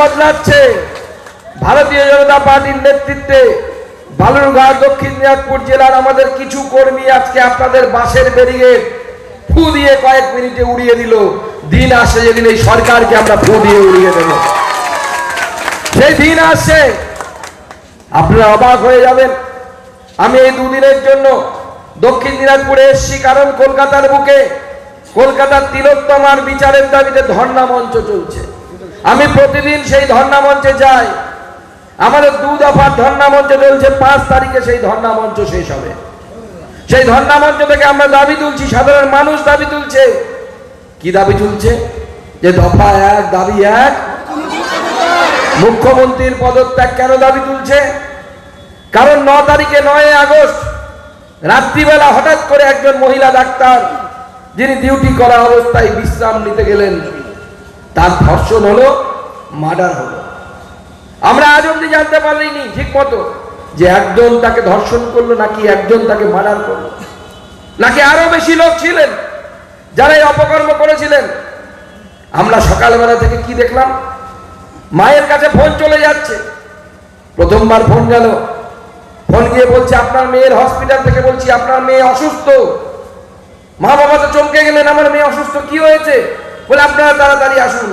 বদলাচ্ছে। ভারতীয় জনতা পার্টির নেতৃত্বে বালুরঘাট, দক্ষিণ দিনাজপুর জেলার আমাদের কিছু কর্মী আজকে আপনাদের বাসের ব্যারিগেড ফু দিয়ে কয়েক মিনিটে উড়িয়ে দিল। দিন আসে যেদিন এই সরকারকে আমরা ফু দিয়ে উড়িয়ে দেব। সেই দিন আসছে। আপনারা অবাক হয়ে যাবেন। আমি এই দুদিনের জন্য দক্ষিণ দিনাজপুরে এসছি কারণ কলকাতার বুকে কলকাতার তিলোত্তমার বিচারের দাবিতে ধর্ণা মঞ্চ চলছে। আমি প্রতিদিন সেই ধর্ণা মঞ্চে যাই। আমাদের দু দফার ধর্ণা মঞ্চ চলছে, পাঁচ তারিখে সেই ধর্ণা মঞ্চ শেষ হবে। সেই ধর্ণা মঞ্চ থেকে আমরা দাবি তুলছি, সাধারণ মানুষ দাবি তুলছে। কি দাবি তুলছে? যে দফা এক, দাবি এক। মুখ্যমন্ত্রীর পদত্যাগ কেন দাবি তুলছে? কারণ ন তারিখে নয় আগস্ট, রাত্রিবেলা হঠাৎ করে একজন মহিলা ডাক্তার, যিনি ডিউটি করা অবস্থায় বিশ্রাম নিতে গেলেন। তার ধর্ষণ হলো, মার্ডার হলো। আমরা আজ অব্দি জানতে পারিনি ঠিক মতো যে একজন তাকে ধর্ষণ করল নাকি একজন তাকে মার্ডার করল। নাকি আরও বেশি লোক ছিলেন যারা এই অপকর্ম করেছিলেন। আমরা সকালবেলা থেকে কি দেখলাম? মায়ের কাছে ফোন চলে যাচ্ছে। প্রথমবার ফোন গেল। ফোন গিয়ে বলছে, আপনার মেয়ের হসপিটাল থেকে বলছি, আপনার মেয়ে অসুস্থ। মা বাবা তো চমকে গেলেন, আমার মেয়ে অসুস্থ, কি হয়েছে? বলে, আপনারা তাড়াতাড়ি আসুন।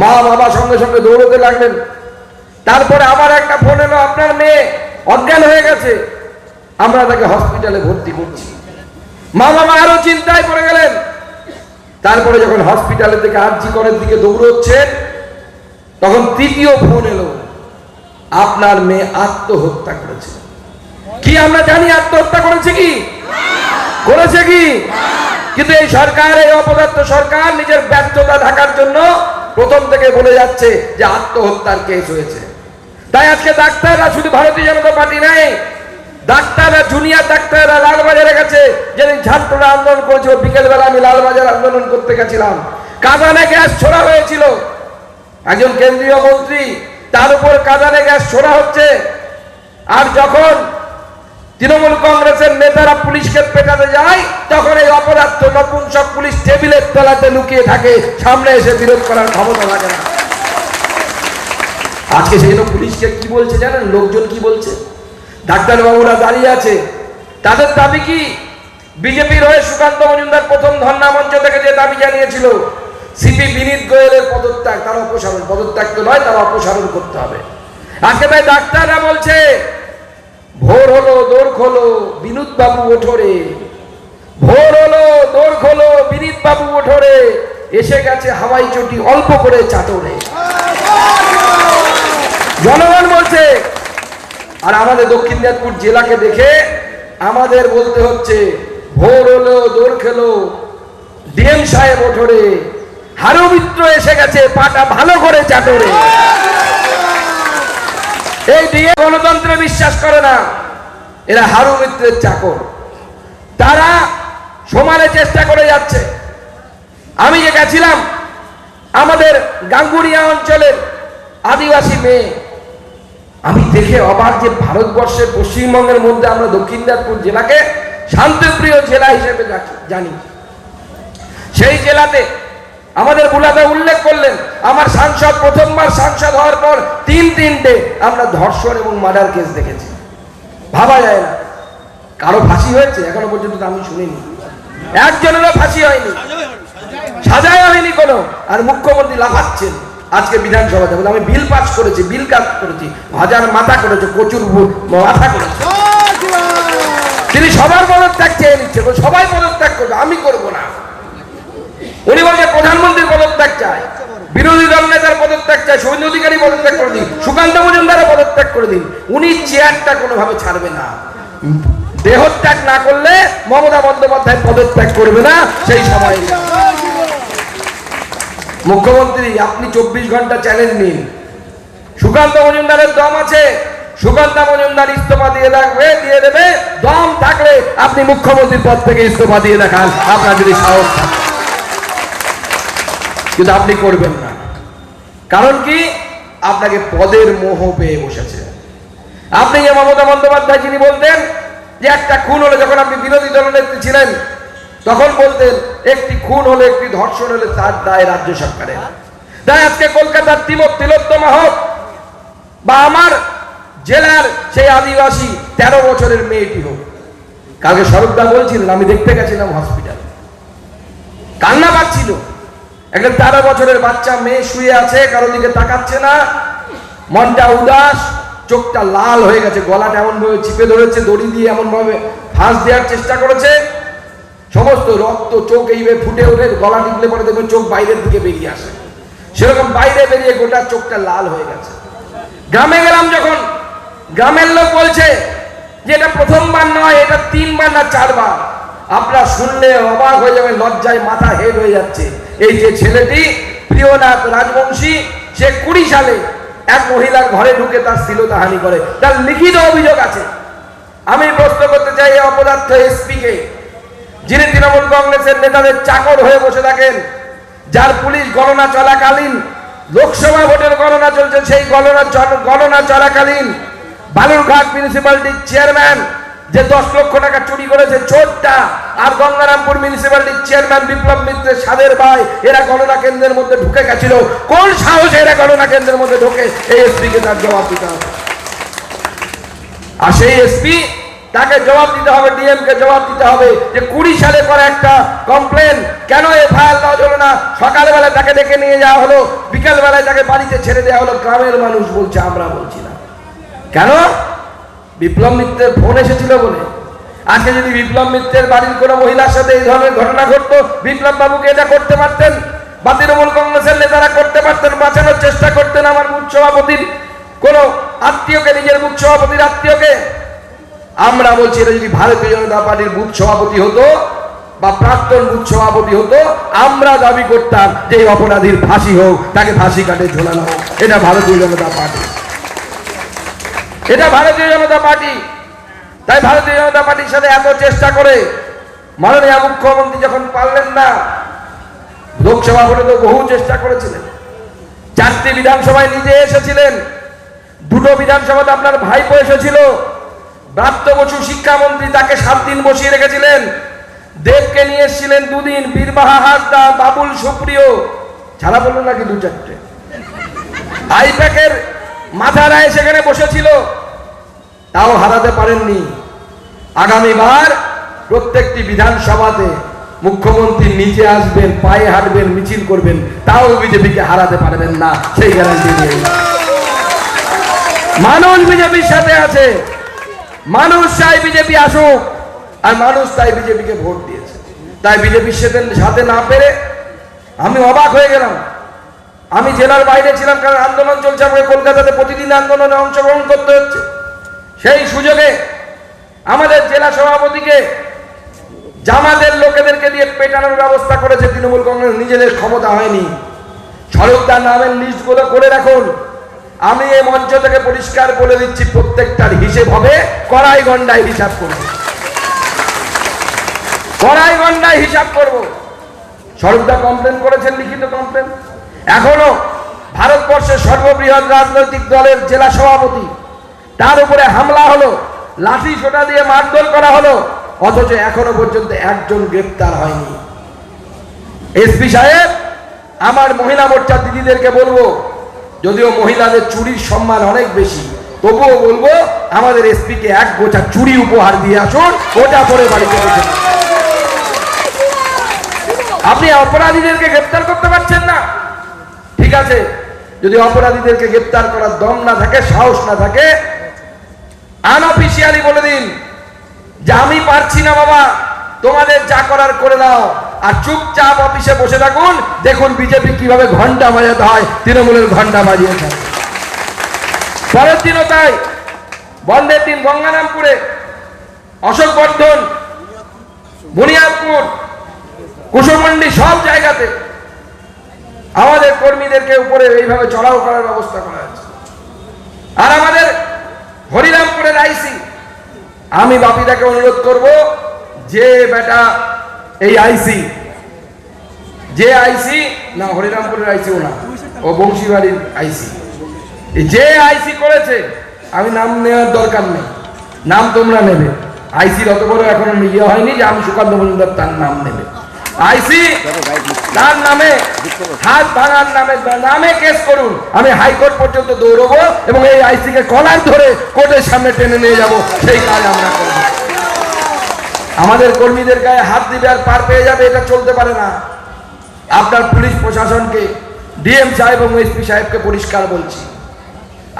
মা বাবা সঙ্গে সঙ্গে দৌড়তে লাগলেন। তারপরে আবার একটা ফোন এলো, আপনার মেয়ে অজ্ঞান হয়ে গেছে। আমরা তাকে হসপিটালে ভর্তি করছি। মা বাবা আরও চিন্তায় পড়ে গেলেন। তারপরে যখন হসপিটালের দিকে আর্জি করার দিকে দৌড়চ্ছেন, তখন তৃতীয় ফোন এলো, আপনার মেয়ে আত্মহত্যা করেছে। কি আমরা জানি আত্মহত্যা করেছে কি? করেছে কি? কিন্তু এই সরকার, এই অপদার্থ সরকার নিজের ব্যর্থতা ঢাকার জন্য প্রথম থেকে বলে যাচ্ছে যে আত্মহত্যার কেস হয়েছে। তাই আজকে ডাক্তাররা শুধু ভারতীয় জনতা পার্টি নেই, ডাক্তাররা জুনিয়র ডাক্তাররা লালবাজারে গেছে। যেদিন ছাত্ররা আন্দোলন করেছিল, বিকেলবেলা আমি লালবাজার আন্দোলন করতে গেছিলাম। কাদানে গ্যাস ছোড়া হয়েছিল। একজন কেন্দ্রীয় মন্ত্রী, তার উপর কাদানে গ্যাস ছোড়া হচ্ছে। আর যখন তৃণমূল কংগ্রেসের নেতারা পুলিশকে পেটাতে যায়, তখন এই অপরাধ নতুন সব পুলিশ টেবিলের তলাতে লুকিয়ে থাকে, সামনে এসে বিরোধ করার ক্ষমতা লাগে না। আজকে সেই জন্য পুলিশকে কি বলছে জানেন? লোকজন কি বলছে? ডাক্তারবাবুরা দাঁড়িয়ে আছে। তাদের দাবি কি? বিজেপির হয়ে সুকান্ত মজুমদার প্রথম ধর্ণা মঞ্চ থেকে যে দাবি জানিয়েছিল, সিপি বিনীত গোয়েলের পদত্যাগ, তার অপসারণ। পদত্যাগ তো নয়, তার অপসারণ করতে হবে। আজকে তাই ডাক্তাররা বলছে ভোর হলো, দোর খোলো বিনোদ বাবু ওঠরে। ভোর হলো, দোর খোলো বিনীত বাবু ওঠরে। এসে গেছে হাওয়াই চটি অল্প করে চাটরে জনগণ বলছে, আর আমাদের দক্ষিণ দিনাজপুর জেলাকে দেখে আমাদের বলতে হচ্ছে, ভোর হলো, দোর খেলো, ডিএম সাহেব ওঠরে। হারু মিত্র এসে গেছে পাটা ভালো করে চাটরে এই দিয়ে গণতন্ত্রে বিশ্বাস করে না। এরা হারু মিত্রের চাকর। তারা সমানে চেষ্টা করে যাচ্ছে। আমি যে গেছিলাম, আমাদের গাঙ্গুরিয়া অঞ্চলের আদিবাসী মেয়ে। আমি দেখে অবাক যে ভারতবর্ষের পশ্চিমবঙ্গের মধ্যে আমরা দক্ষিণ দিনাজপুর জেলাকে শান্তিপ্রিয় জেলা হিসেবে জানি- জানি সেই জেলাতে আমাদের বুলাদা উল্লেখ করলেন আমার সাংসদ প্রথমবার সাংসদ হওয়ার পর তিন তিনটে আমরা ধর্ষণ এবং মার্ডার কেস দেখেছি। ভাবা যায় না। কারও ফাঁসি হয়েছে? এখনও পর্যন্ত আমি শুনিনি। একজনেরও ফাঁসি হয়নি। সাজায় হয়নি কোনো। আর মুখ্যমন্ত্রী লাফাচ্ছেন। আজকে বিধানসভাতে বলে আমি বিল পাস করেছি বিল কাজ করেছি। হাজার মাথা করেছে প্রচুর ভু- মাথা করেছে। তিনি সবার পদত্যাগ চেয়ে নিচ্ছে সবাই পদত্যাগ করবে আমি করব না। উনি বলছে প্রধানমন্ত্রীর পদত্যাগ চায় বিরোধী দল নেতার পদত্যাগ চায় শুভেন্দু অধিকারী পদত্যাগ করে দিন, সুকান্ত মজুমদারও পদত্যাগ করে দিন, উনি চেয়ারটা কোনোভাবে ছাড়বে না। দেহত্যাগ না করলে মমতা বন্দ্যোপাধ্যায় পদত্যাগ করবে না, সেই সময়। মুখ্যমন্ত্রী, আপনি চব্বিশ ঘণ্টা চ্যালেঞ্জ নিন। সুকান্ত মজুমদারের দম আছে, সুকান্ত মজুমদার ইস্তফা দিয়ে রাখবে দিয়ে দেবে, দম থাকলে আপনি মুখ্যমন্ত্রীর পদ থেকে ইস্তফা দিয়ে দেখান, আপনার যদি সাহস থাকে। কিন্তু আপনি করবেন না। কারণ কি? আপনাকে পদের মোহ পেয়ে বসেছে। আপনি মমতা বন্দ্যোপাধ্যায় যিনি বলতেন যে একটা খুন হলে যখন আপনি বিরোধী দলনেত্রী ছিলেন, তখন বলতেন, একটি খুন হলে একটি ধর্ষণ হলে তার দায় রাজ্য সরকারের। তাই আজকে কলকাতার তিমক তিলোত্তমা হোক বা আমার জেলার সেই আদিবাসী তেরো বছরের মেয়েটি হোক। কালকে স্বরূপদা বলছিলেন, আমি দেখতে গেছিলাম হসপিটালে কান্না পাচ্ছিল একটা তেরো বছরের বাচ্চা, মেয়ে শুয়ে আছে, কারও দিকে তাকাচ্ছে না। মনটা উদাস, চোখটা লাল হয়ে গেছে, গলাটা এমন ভাবে চিপে ধরেছে, দড়ি দিয়ে এমন ভাবে ফাঁস দেওয়ার চেষ্টা করেছে। সমস্ত রক্ত, চোখ এইভাবে ফুটে ওঠে, গলা টিপলে পরে দেখবেন চোখ বাইরের দিকে বেরিয়ে আসে। সেরকম বাইরে বেরিয়ে গোটা চোখটা লাল হয়ে গেছে। গ্রামে গেলাম যখন, গ্রামের লোক বলছে যে এটা প্রথমবার নয়, এটা তিনবার না চারবার। আপনারা শুনলে অবাক হয়ে যাবে লজ্জায় মাথা হেড হয়ে যাচ্ছে। এই যে ছেলেটি প্রিয়নাথ রাজবংশী, সে কুড়ি সালে এক মহিলার ঘরে ঢুকে তার শ্লীলতাহানি করে। তার লিখিত অভিযোগ আছে। আমি প্রশ্ন করতে চাই অপদার্থ এসপি কে যিনি তৃণমূল কংগ্রেসের নেতাদের চাকর হয়ে বসে থাকেন, যার পুলিশ গণনা চলাকালীন, লোকসভা ভোটের গণনা চলছে, সেই গণনা গণনা চলাকালীন বালুরঘাট মিউনিসিপ্যালিটির চেয়ারম্যান যে দশ লক্ষ টাকা চুরি করেছে, চোরটা আর গঙ্গারামপুর মিউনিসিপ্যালিটির চেয়ারম্যান বিপ্লব মিত্রের সাদের ভাই, এরা গণনা কেন্দ্রের মধ্যে ঢুকে গেছিল। কোন সাহসে এরা গণনা কেন্দ্রের মধ্যে ঢোকে? এই এসপি কে তার জবাব দিতে হবে। আর সেই এসপি, তাকে জবাব দিতে হবে, ডিএম কে জবাব দিতে হবে যে কুড়ি সালে করা একটা কমপ্লেন কেন এফআইআর দেওয়া হলো না? সকালবেলা তাকে ডেকে নিয়ে যাওয়া হলো বিকেল বেলায় তাকে বাড়িতে ছেড়ে দেওয়া হলো। গ্রামের মানুষ বলছে, আমরা বলছি না। কেন? বিপ্লব মিত্রের ফোন এসেছিল বলে। আজকে যদি বিপ্লব মিত্রের বাড়ির কোনো মহিলার সাথে এই ধরনের ঘটনা ঘটতো, বিপ্লব বাবুকে এটা করতে পারতেন? বা তৃণমূল কংগ্রেসের নেতারা করতে পারতেন? বাঁচানোর চেষ্টা করতেন আমার বুথ সভাপতির কোন আত্মীয়কে, নিজের বুথ সভাপতির আত্মীয়কে? আমরা বলছি, এটা যদি ভারতীয় জনতা পার্টির বুথ সভাপতি হতো বা প্রাক্তন বুথ সভাপতি হতো, আমরা দাবি করতাম যে অপরাধীর ফাঁসি হোক, তাকে ফাঁসি কাটে ঝোলানো হোক। এটা ভারতীয় জনতা পার্টি। এটা ভারতীয় জনতা পার্টি। তাই ভারতীয় জনতা পার্টির সাথে এত চেষ্টা করে মাননীয় মুখ্যমন্ত্রী যখন পারলেন না, লোকসভা ভোটে তো বহু চেষ্টা করেছিলেন। চারটি বিধানসভায় নিজে এসেছিলেন। দুটো বিধানসভাতে আপনার ভাইপো এসেছিল। ব্রাত্য বসু শিক্ষামন্ত্রী তাকে সাত দিন বসিয়ে রেখেছিলেন। দেবকে নিয়ে এসেছিলেন দুদিন বীরবাহা হাসদা, বাবুল সুপ্রিয়। ছাড়া বলল নাকি দু চারটে? আইপ্যাকের মাথা রায় সেখানে বসেছিল। তাও হারাতে পারেননি। আগামীবার প্রত্যেকটি বিধানসভাতে মুখ্যমন্ত্রী নিচে আসবেন, পায়ে হাঁটবেন, মিছিল করবেন, তাও বিজেপিকে হারাতে পারবেন না, সেই গ্যারান্টি দিয়ে মানুষ বিজেপির সাথে আছে। মানুষ চাই বিজেপি আসুক, আর মানুষ তাই বিজেপিকে ভোট দিয়েছে। তাই বিজেপির সাথে না পেরে আমি অবাক হয়ে গেলাম। আমি জেলার বাইরে ছিলাম কারণ আন্দোলন চলছে, আমাকে কলকাতাতে প্রতিদিন আন্দোলনে অংশগ্রহণ করতে হচ্ছে। সেই সুযোগে আমাদের জেলা সভাপতিকে জামাতের লোকেদেরকে দিয়ে পেটানোর ব্যবস্থা করেছে তৃণমূল কংগ্রেস, নিজেদের ক্ষমতা হয়নি। সড়কদার নামের লিস্টগুলো করে রাখুন। আমি এই মঞ্চ থেকে পরিষ্কার বলে দিচ্ছি, প্রত্যেকটার হিসেব হবে কড়াই গন্ডায় হিসাব করব। কড়াই গন্ডায় হিসাব করব। সড়কদা কমপ্লেন করেছেন, লিখিত কমপ্লেন এখনও ভারতবর্ষের সর্ববৃহৎ রাজনৈতিক দলের জেলা সভাপতি। তার উপরে হামলা হলো, লাঠি সোটা দিয়ে মারধর করা হলো, অথচ এখনও পর্যন্ত একজন গ্রেপ্তার হয়নি। এসপি সাহেব, আমার মহিলা মোর্চার দিদিদেরকে বলব, যদিও মহিলাদের চুরির সম্মান অনেক বেশি, তবুও বলব, আমাদের এসপি কে এক গোছা চুরি উপহার দিয়ে আসুন ওটা পরে বাড়িতে আপনি অপরাধীদেরকে গ্রেপ্তার করতে পারছেন না। ঠিক আছে? যদি অপরাধীদেরকে গ্রেপ্তার করার দম না থাকে, সাহস না থাকে আনঅফিসিয়ালি বলে দিন যে আমি পারছি না বাবা, তোমাদের যা করার করে দাও। আর চুপচাপ অফিসে বসে থাকুন, দেখুন বিজেপি কীভাবে ঘণ্টা বাজাতে হয়, তৃণমূলের ঘণ্টা বাজিয়ে থাকে পরের দিনও তাই, বন্ধের দিন গঙ্গারামপুরে, অশোক বর্ধন, বুনিয়াদপুর কুসুমন্ডি সব জায়গাতে আমাদের কর্মীদেরকে উপরে এইভাবে চড়াও করার ব্যবস্থা করা হয়েছে। আর আমাদের হরিরামপুরের আইসি, আমি বাপিদাকে অনুরোধ করব, যে বেটা এই আইসি, যে আইসি, না, হরিরামপুরের আইসি ও না, ও বংশীবাড়ির আইসি। যে আইসি করেছে, আমি নাম নেওয়ার দরকার নেই, নাম তোমরা নেবে। আইসির অত বড় এখনও ইয়ে হয়নি যে আমি সুকান্ত মজুমদার তার নাম নেবে। আইসি, তার নামে, হাত ভাঙার নামে নামে কেস করুন। আমি হাইকোর্ট পর্যন্ত দৌড়বো এবং এই আইসিকে কলার ধরে কোর্টের সামনে টেনে নিয়ে যাব। সেই কাজ আমরা করব। আমাদের কর্মীদের গায়ে হাত দিবে আর পার পেয়ে যাবে, এটা চলতে পারে না। আপনার পুলিশ প্রশাসনকে, ডিএম সাহেব এবং এসপি সাহেবকে পরিষ্কার বলছি।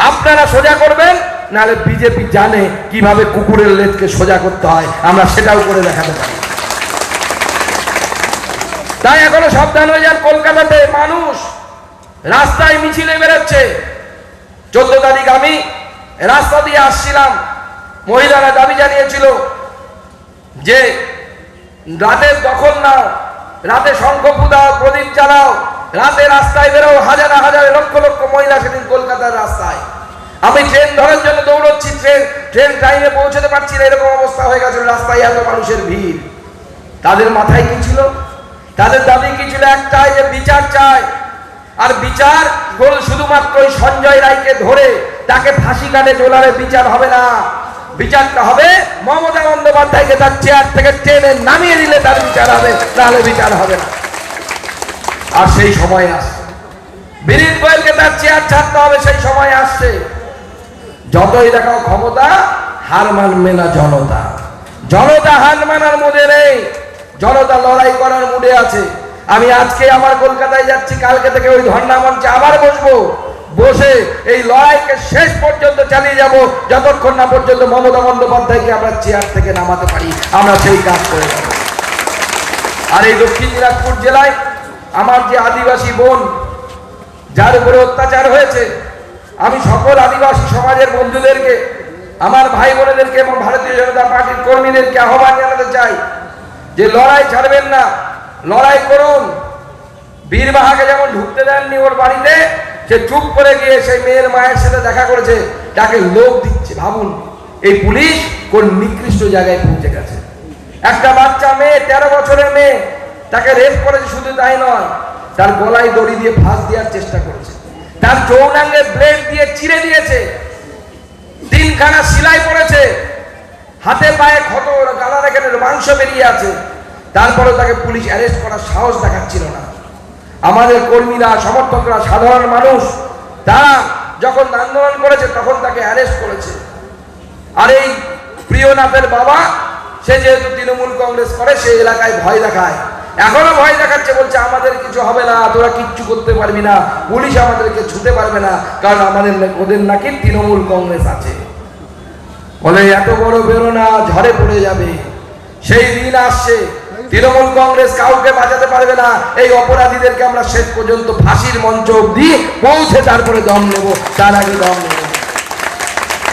আপনারা সোজা করবেন, নাহলে বিজেপি জানে কীভাবে কুকুরের লেজকে সোজা করতে হয়। আমরা সেটাও করে দেখাতে পারি। তাই এখনও সাবধান হয়ে যান কলকাতাতে, মানুষ। রাস্তায় মিছিলে বেরোচ্ছে। চোদ্দ তারিখ আমি রাস্তা দিয়ে আসছিলাম। মহিলারা দাবি জানিয়েছিল যে রাতের দখল নাও, রাতে শঙ্খ দাও প্রদীপ চালাও রাতে রাস্তায় বেরো হাজার হাজার, লক্ষ লক্ষ মহিলা সেদিন কলকাতার রাস্তায়। আমি ট্রেন ধরার জন্য দৌড়চ্ছি, ট্রেন ট্রেন টাইমে পৌঁছতে পারছি না, এরকম অবস্থা হয়ে গেছে রাস্তায় এত মানুষের ভিড়। তাদের মাথায় কি ছিল? তাদের দাবি কি ছিল একটাই যে বিচার চায় আর বিচার গোল শুধুমাত্র ওই সঞ্জয় রায়কে ধরে তাকে ফাঁসি কাটে জোলারে বিচার হবে না। বিচারটা হবে মমতা বন্দ্যোপাধ্যায়কে তার চেয়ার থেকে টেনে নামিয়ে দিলে তার বিচার হবে তাহলে বিচার হবে না। আর সেই সময় আসছে। বিনীত গোয়েলকে তার চেয়ার ছাড়তে হবে, সেই সময় আসছে। যতই দেখাও ক্ষমতা, হার মানবে না জনতা। জনতা হার মানার মধ্যে নেই। জনতা লড়াই করার মুডে আছে। আমি আজকে আমার কলকাতায় যাচ্ছি, কালকে থেকে ওই ধর্ণা মঞ্চে আবার বসবো। বসে এই লড়াইকে শেষ পর্যন্ত চালিয়ে যাব। যতক্ষণ না পর্যন্ত মমতা বন্দ্যোপাধ্যায়কে আমরা চেয়ার থেকে নামাতে পারি, আমরা সেই কাজ করে যাব। আর এই দক্ষিণ দিনাজপুর জেলায় আমার যে আদিবাসী বোন, যার উপরে অত্যাচার হয়েছে, আমি সকল আদিবাসী সমাজের বন্ধুদেরকে, আমার ভাই বোনেদেরকে এবং ভারতীয় জনতা পার্টির কর্মীদেরকে আহ্বান জানাতে চাই। যে লড়াই ছাড়বেন না, লড়াই করুন। বীরবাহাকে যেমন ঢুকতে দেননি ওর বাড়িতে, সে চুপ করে গিয়ে সেই মেয়ের মায়ের সাথে দেখা করেছে তাকে লোক দিচ্ছে। ভাবুন, এই পুলিশ কোন নিকৃষ্ট জায়গায় পৌঁছে গেছে। একটা বাচ্চা মেয়ে, তেরো বছরের মেয়ে, তাকে রেপ করেছে শুধু তাই নয়, তার গলায় দড়ি দিয়ে ফাঁস দেওয়ার চেষ্টা করেছে। তার যৌনাঙ্গে ব্লেড দিয়ে চিড়ে দিয়েছে। তিনখানা সিলাই পড়েছে। হাতে পায়ে ক্ষত গালার এখানে মাংস বেরিয়ে আছে। তারপরে তাকে পুলিশ অ্যারেস্ট করার সাহস দেখাচ্ছিল না। আমাদের কর্মীরা, সমর্থকরা, সাধারণ মানুষ, তারা যখন আন্দোলন করেছে, তখন তাকে অ্যারেস্ট করেছে। আর এই প্রিয়নাথের বাবা, সে যেহেতু তৃণমূল কংগ্রেস করে সেই এলাকায় ভয় দেখায়। এখনও ভয় দেখাচ্ছে, বলছে, আমাদের কিছু হবে না, তোরা কিচ্ছু করতে পারবি না, পুলিশ আমাদেরকে ছুতে পারবে না, কারণ আমাদের ওদের নাকি তৃণমূল কংগ্রেস আছে। বলে এত বড় বেরো না ঝড়ে পড়ে যাবে। সেই দিন আসছে, তৃণমূল কংগ্রেস কাউকে বাঁচাতে পারবে না। এই অপরাধীদেরকে আমরা শেষ পর্যন্ত ফাঁসির মঞ্চ অব্দি পৌঁছে তারপরে দম নেব, তার আগে দম নেব।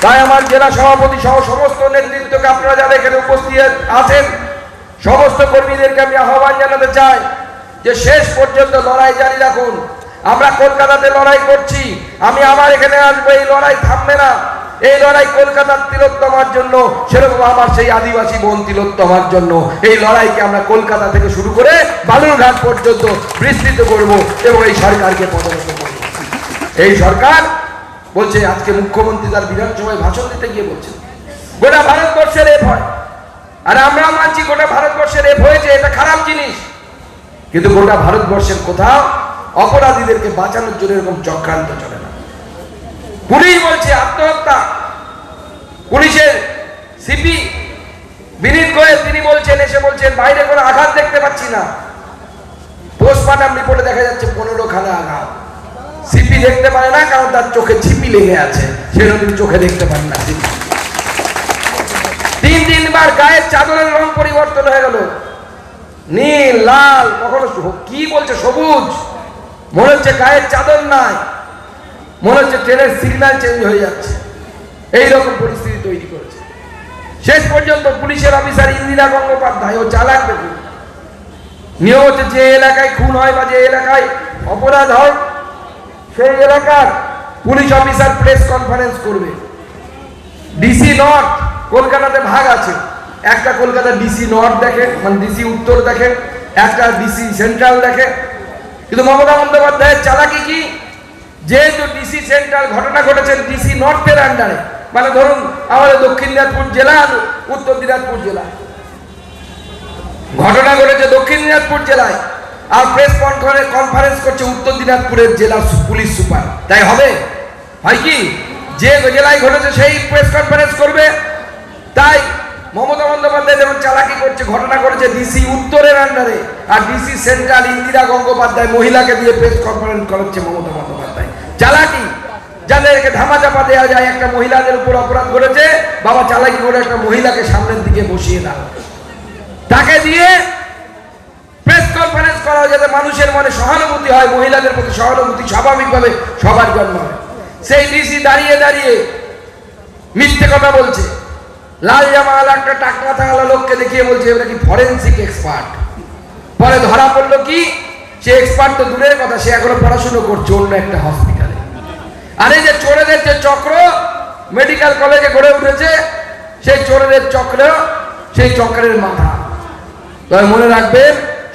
তাই আমার জেলা সভাপতি সহ সমস্ত নেতৃত্বকে আপনারা যারা এখানে উপস্থিত আছেন, সমস্ত কর্মীদেরকে আমি আহ্বান জানাতে চাই যে শেষ পর্যন্ত লড়াই জারি রাখুন। আমরা কলকাতাতে লড়াই করছি, আমি আবার এখানে আসব, এই লড়াই থামবে না। এই লড়াই কলকাতার তিলোত্তমার জন্য, সেরকম আমার সেই আদিবাসী বোন তিলোত্তমার জন্য। এই লড়াইকে আমরা কলকাতা থেকে শুরু করে বালুরঘাট পর্যন্ত বিস্তৃত করব এবং এই সরকারকে পদনত করব। এই সরকার বলছে, আজকে মুখ্যমন্ত্রী তার বিধানসভায় ভাষণ দিতে গিয়ে বলছে, গোটা ভারতবর্ষের রেপ হয়। আর আমরা মানছি গোটা ভারতবর্ষের রেপ হয়েছে, এটা খারাপ জিনিস। কিন্তু গোটা ভারতবর্ষের কোথাও অপরাধীদেরকে বাঁচানোর জন্য এরকম চক্রান্ত চলে পুলিশ বলছে, আত্মহত্যা। পুলিশের সিপি বিনীত গোয়েল, তিনি বলছেন, এসে বলছেন, বাইরে কোনো আঘাত দেখতে পাচ্ছি না। পোস্টমর্টম রিপোর্টে দেখা যাচ্ছে পনেরো খানা আঘাত। সিপি দেখতে পারে না, কারণ তার চোখে ছিপি লেগে আছে। তিনি চোখে দেখতে পান না সিপি। তিন তিনবার গায়ের চাদরের রং পরিবর্তন হয়ে গেল। নীল, লাল, কখনো কি বলছে, সবুজ? মনে হচ্ছে গায়ের চাদর নাই। মনে হচ্ছে ট্রেনের সিগন্যাল চেঞ্জ হয়ে যাচ্ছে। এই রকম পরিস্থিতি তৈরি করেছে। শেষ পর্যন্ত পুলিশের অফিসার ইন্দিরা গঙ্গোপাধ্যায় ও চালাক দেখুন নিয়ম হচ্ছে যে এলাকায় খুন হয় বা যে এলাকায় অপরাধ হয়, সেই এলাকার পুলিশ অফিসার প্রেস কনফারেন্স করবে। ডিসি নর্থ কলকাতাতে ভাগ আছে। একটা কলকাতা ডিসি নর্থ দেখে মানে ডিসি উত্তর দেখে, একটা ডিসি সেন্ট্রাল দেখে। কিন্তু মমতা বন্দ্যোপাধ্যায়ের চালাকি কি? যেহেতু ডিসি সেন্ট্রাল ঘটনা ঘটেছে ডিসি নর্থের আন্ডারে মানে ধরুন আমাদের দক্ষিণ দিনাজপুর জেলা আর উত্তর দিনাজপুর জেলা। ঘটনা ঘটেছে দক্ষিণ দিনাজপুর জেলায়, আর প্রেস কনফারেন্স করছে উত্তর দিনাজপুরের জেলা পুলিশ সুপার। তাই হবে? হয় কি? যে জেলায় ঘটেছে সেই প্রেস কনফারেন্স করবে। তাই মমতা বন্দ্যোপাধ্যায় যেমন চালাকি করছে, ঘটনা করেছে ডিসি উত্তরের আন্ডারে আর ডিসি সেন্ট্রাল ইন্দিরা গঙ্গোপাধ্যায় মহিলাকে দিয়ে প্রেস কনফারেন্স করাচ্ছে মমতা বন্দ্যোপাধ্যায়। চালাকি যাদেরকে ধামাচাপা দেওয়া যায়, একটা মহিলাদের উপর অপরাধ করেছে বাবা চালাকি করে একটা মহিলাকে সামনের দিকে বসিয়ে দাও। তাকে দিয়ে প্রেস কনফারেন্স করা যাতে মানুষের মনে সহানুভূতি হয়, মহিলাদের প্রতি সহানুভূতি স্বাভাবিকভাবে সবার জন্ম হয়। সেই ডিসি দাঁড়িয়ে দাঁড়িয়ে মিথ্যে কথা বলছে। লাল জামাল একটা টাকা থাকা লোককে দেখিয়ে বলছে এবার কি ফরেন্সিক এক্সপার্ট পরে ধরা পড়ল কি, সে এক্সপার্ট তো দূরের কথা, সে এখনও পড়াশুনো করছে, অন্য একটা হসপিটালে আর এই যে চোরেদের যে চক্র মেডিকেল কলেজে গড়ে উঠেছে, সেই চোরেদের চক্র, সেই চক্রের মাথা। তবে মনে রাখবেন,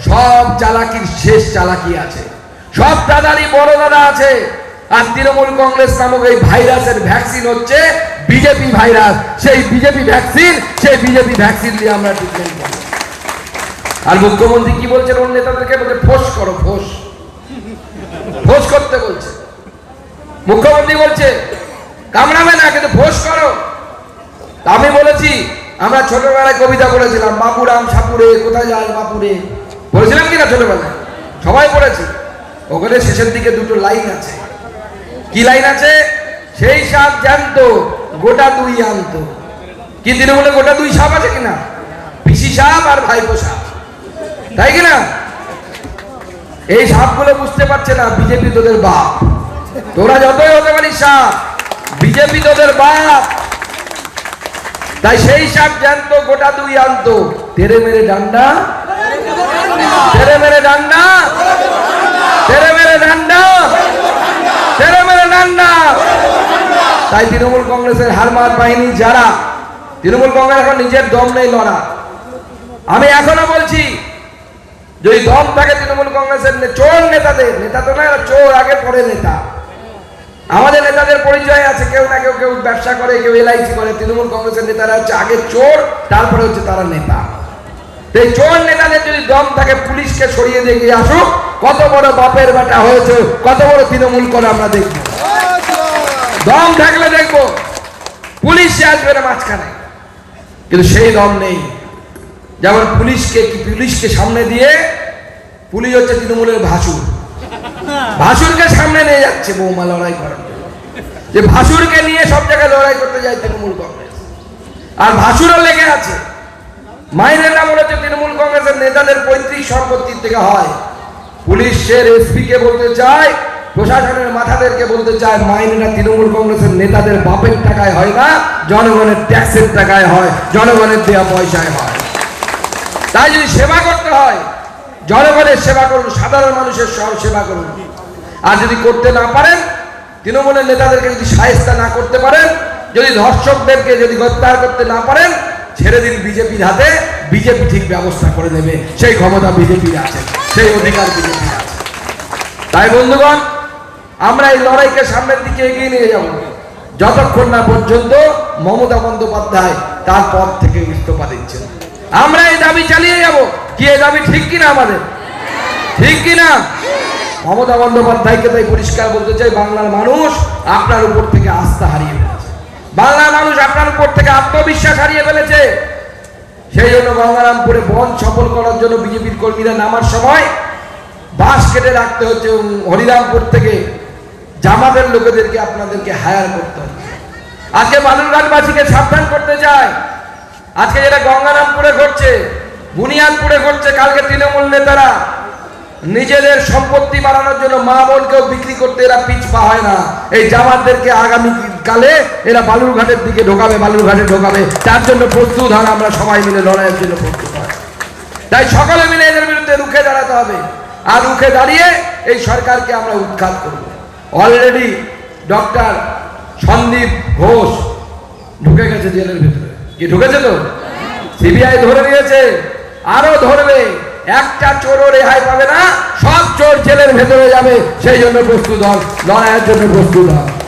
সব চালাকির শেষ চালাকি আছে। সব দাদারই বড় দাদা আছে। আর তৃণমূল কংগ্রেস নামক এই ভাইরাসের ভ্যাকসিন হচ্ছে বিজেপি ভাইরাস। সেই বিজেপি ভ্যাকসিন সেই বিজেপি ভ্যাকসিন দিয়ে আমরা ট্রিটমেন্ট করব। আর মুখ্যমন্ত্রী কি বলছেন ওর নেতাদেরকে? বলছে, ফোস করো, ফোস। ফোস করতে বলছে। মুখ্যমন্ত্রী বলছে, কামড়াবে না, কিন্তু ফোস করো। আমি বলেছি, আমরা ছোটবেলায় কবিতা পড়েছিলাম, বাপুরাম সাপুরে কোথায় যায় বাপুরে? পড়েছিলাম কিনা ছোটবেলায়? সবাই পড়েছি। ওখানে শেষের দিকে দুটো লাইন আছে। কি লাইন আছে? সেই সাপ জ্যান্ত, গোটা দুই আনত। কি তৃণমূলে গোটা দুই সাপ আছে কিনা? পিসি সাপ আর ভাইপো সাপ। তাই কিনা? এই সাপগুলো বুঝতে পারছে না, বিজেপি তোদের বাপ। তোরা যতই হতে পারিস বিজেপি তোদের বাপ। তাই সেই সাপ জ্যান্ত, গোটা দুই আনতো। তেরে মেরে ডান্ডা। তেরে মেরে ডান্ডা। তেরে মেরে ডান্ডা। তেরে মেরে ডান্ডা। তাই তৃণমূল কংগ্রেসের হারমাত বাহিনী যারা। তৃণমূল কংগ্রেস এখন নিজের দম নেই লড়া আমি এখনও বলছি, যদি দম থাকে তৃণমূল কংগ্রেসের চোর নেতাদের, নেতা তো না চোর, আগে পরে নেতা। আমাদের নেতাদের পরিচয় আছে, কেউ না কেউ কেউ ব্যবসা করে, কেউ এলআইসি করে, তৃণমূল কংগ্রেসের নেতারা হচ্ছে আগে চোর, তারপরে হচ্ছে তারা নেতা। এই চোর নেতাদের যদি দম থাকে, পুলিশকে সরিয়ে দিয়ে আসুক, কত বড় বাপের বেটা হয়েছে, কত বড় তৃণমূল করে আমরা দেখব। দম থাকলে দেখব, পুলিশ আসবে না মাঝখানে। কিন্তু সেই দম নেই। যেমন পুলিশকে পুলিশকে সামনে দিয়ে, পুলিশ হচ্ছে তৃণমূলের ভাসুর। ভাসুরকে সামনে নিয়ে যাচ্ছে বৌমা লড়াই করার যে ভাসুরকে নিয়ে সব জায়গায় লড়াই করতে যায় তৃণমূল কংগ্রেস। আর ভাসুরও লেগে আছে, মাইনের নাম হচ্ছে তৃণমূল কংগ্রেসের নেতাদের পৈতৃক সম্পত্তির থেকে হয়। পুলিশের এসপি কে বলতে চায়, প্রশাসনের মাথাদেরকে বলতে চায় মাইনেরা তৃণমূল কংগ্রেসের নেতাদের বাপের টাকায় হয় না, জনগণের ট্যাক্সের টাকায় হয়, জনগণের দেওয়া পয়সায় হয়। তাই যদি সেবা করতে হয় জনগণের সেবা করুন, সাধারণ মানুষের সব সেবা করুন। আর যদি করতে না পারেন, তৃণমূলের নেতাদেরকে যদি সাহেস্তা না করতে পারেন, যদি ধর্ষকদেরকে যদি গ্রেপ্তার করতে না পারেন, ছেড়ে দিন বিজেপির হাতে, বিজেপি ঠিক ব্যবস্থা করে দেবে। সেই ক্ষমতা বিজেপির আছে, সেই অধিকার বিজেপির আছে। তাই বন্ধুগণ, আমরা এই লড়াইকে সামনের দিকে এগিয়ে নিয়ে যাব। যতক্ষণ না পর্যন্ত মমতা বন্দ্যোপাধ্যায় তার পদ থেকে ইস্তফা দিচ্ছেন। আমরা এই দাবি চালিয়ে যাব। এই দাবি ঠিক কিনা আমাদের? ঠিক কিনা? মমতা বন্দ্যোপাধ্যায়কে তাই পরিষ্কার বলতে চাই, বাংলার মানুষ আপনার উপর থেকে আস্থা হারিয়ে ফেলেছে। বাংলার মানুষ আপনার উপর থেকে আত্মবিশ্বাস হারিয়ে ফেলেছে। সেই জন্য গঙ্গারামপুরে বন সফল করার জন্য বিজেপির কর্মীরা নামার সময় বাস কেটে রাখতে হচ্ছে হরিরামপুর থেকে জামাতের লোকেদেরকে আপনাদেরকে হায়ার করতে হচ্ছে। আজকে বালুরঘাটবাসীকে সাবধান করতে চায় আজকে যেটা গঙ্গারামপুরে ঘটছে বুনিয়াদপুরে করছে কালকে তৃণমূল নেতারা নিজেদের সম্পত্তি বাড়ানোর জন্য মা বোনকেও বিক্রি করতে এরা পিছপা হয় না। এই জামাতদেরকে আগামী কালে এরা বালুরঘাটের দিকে ঢোকাবে বালুরঘাটে ঢোকাবে। তার জন্য প্রস্তুত হন আমরা সবাই মিলে লড়াইয়ের জন্য প্রস্তুত হয় তাই সকলে মিলে এদের বিরুদ্ধে রুখে দাঁড়াতে হবে। আর রুখে দাঁড়িয়ে এই সরকারকে আমরা উৎখাত করব। অলরেডি ডক্টর সন্দীপ ঘোষ ঢুকে গেছে জেলের ভিতরে। কি ঢুকেছে তো? সিবিআই ধরে নিয়েছে। আরও ধরবে। একটা চোরও রেহাই পাবে না, সব চোর জেলের ভেতরে যাবে। সেই জন্য প্রস্তুত হন, লড়াইয়ের জন্য প্রস্তুত হন।